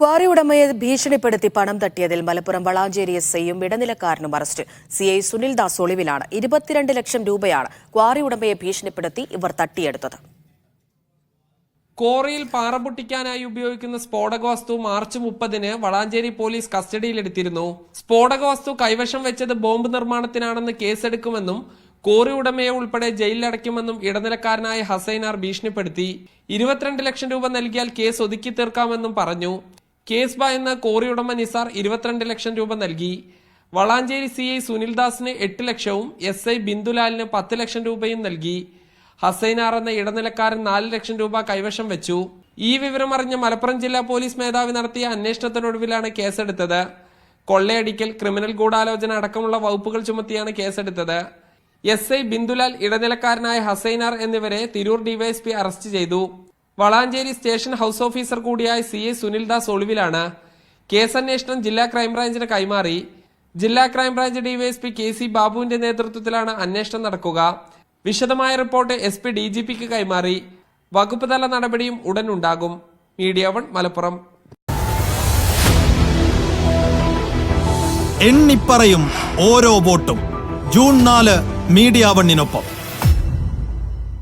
Quarry ഉടമയെ ഭീഷണിപ്പെടുത്തി പണം തട്ടിയതിൽ മലപ്പുറം വളാഞ്ചേരി എസ് ഐയും ഇടനിലക്കാരനും arrest. C I Sunil Das ഒളിവിലാണ്. ഇരുപത്തിരണ്ട് ലക്ഷം രൂപയാണ് ക്വാറി ഉടമയെ ഭീഷണിപ്പെടുത്തി ഇവർ തട്ടിയെടുത്തത്. ക്വാറിയിൽ പാറ പൊട്ടിക്കാനായി ഉപയോഗിക്കുന്ന സ്ഫോടക വസ്തു മാർച്ച് മുപ്പതിന് വളാഞ്ചേരി പോലീസ് കസ്റ്റഡിയിലെടുത്തിരുന്നു. സ്ഫോടക വസ്തു കൈവശം വെച്ചത് ബോംബ് നിർമ്മാണത്തിനാണെന്ന് കേസെടുക്കുമെന്നും കോറി ഉടമയെ ഉൾപ്പെടെ ജയിലിലടയ്ക്കുമെന്നും ഇടനിലക്കാരനായ ഹസൈനാർ ഭീഷണിപ്പെടുത്തി. ഇരുപത്തിരണ്ട് ലക്ഷം രൂപ നൽകിയാൽ കേസ് ഒതുക്കി തീർക്കാമെന്നും പറഞ്ഞു. കേസ് എന്ന കോറി ഉടമ നിസാർ ഇരുപത്തിരണ്ട് ലക്ഷം രൂപ നൽകി. വളാഞ്ചേരി സി ഐ സുനിൽദാസിന് എട്ട് ലക്ഷവും എസ് ഐ ബിന്ദുലാലിന് പത്ത് ലക്ഷം രൂപയും നൽകി. ഹസൈനാർ എന്ന ഇടനിലക്കാരൻ നാല് ലക്ഷം രൂപ കൈവശം വെച്ചു. ഈ വിവരം അറിഞ്ഞ മലപ്പുറം ജില്ലാ പോലീസ് മേധാവി നടത്തിയ അന്വേഷണത്തിനൊടുവിലാണ് കേസെടുത്തത്. കൊള്ളയടിക്കൽ ക്രിമിനൽ ഗൂഢാലോചന അടക്കമുള്ള വകുപ്പുകൾ ചുമത്തിയാണ് കേസെടുത്തത്. എസ് ഐ ബിന്ദുലാൽ ഇടനിലക്കാരനായ ഹസൈനാർ എന്നിവരെ തിരൂർ ഡിവൈഎസ്പി അറസ്റ്റ് ചെയ്തു. വളാഞ്ചേരി സ്റ്റേഷൻ ഹൗസ് ഓഫീസർ കൂടിയായ സി എ സുനിൽദാസ് ഒളിവിലാണ്. കേസന്വേഷണം ജില്ലാ ക്രൈംബ്രാഞ്ചിന് കൈമാറി. ജില്ലാ ക്രൈംബ്രാഞ്ച് ഡിവൈഎസ്പി കെ സി ബാബുവിന്റെ നേതൃത്വത്തിലാണ് അന്വേഷണം നടക്കുക. വിശദമായ report S P D G പിക്ക് കൈമാറി. വകുപ്പ് തല നടപടിയും ഉടൻ ഉണ്ടാകും. Media one Malappuram. എണ്ണിപ്പറയും ഓരോ വോട്ടും. ജൂൺ നാല് മീഡിയ വണ്ണിനൊപ്പം.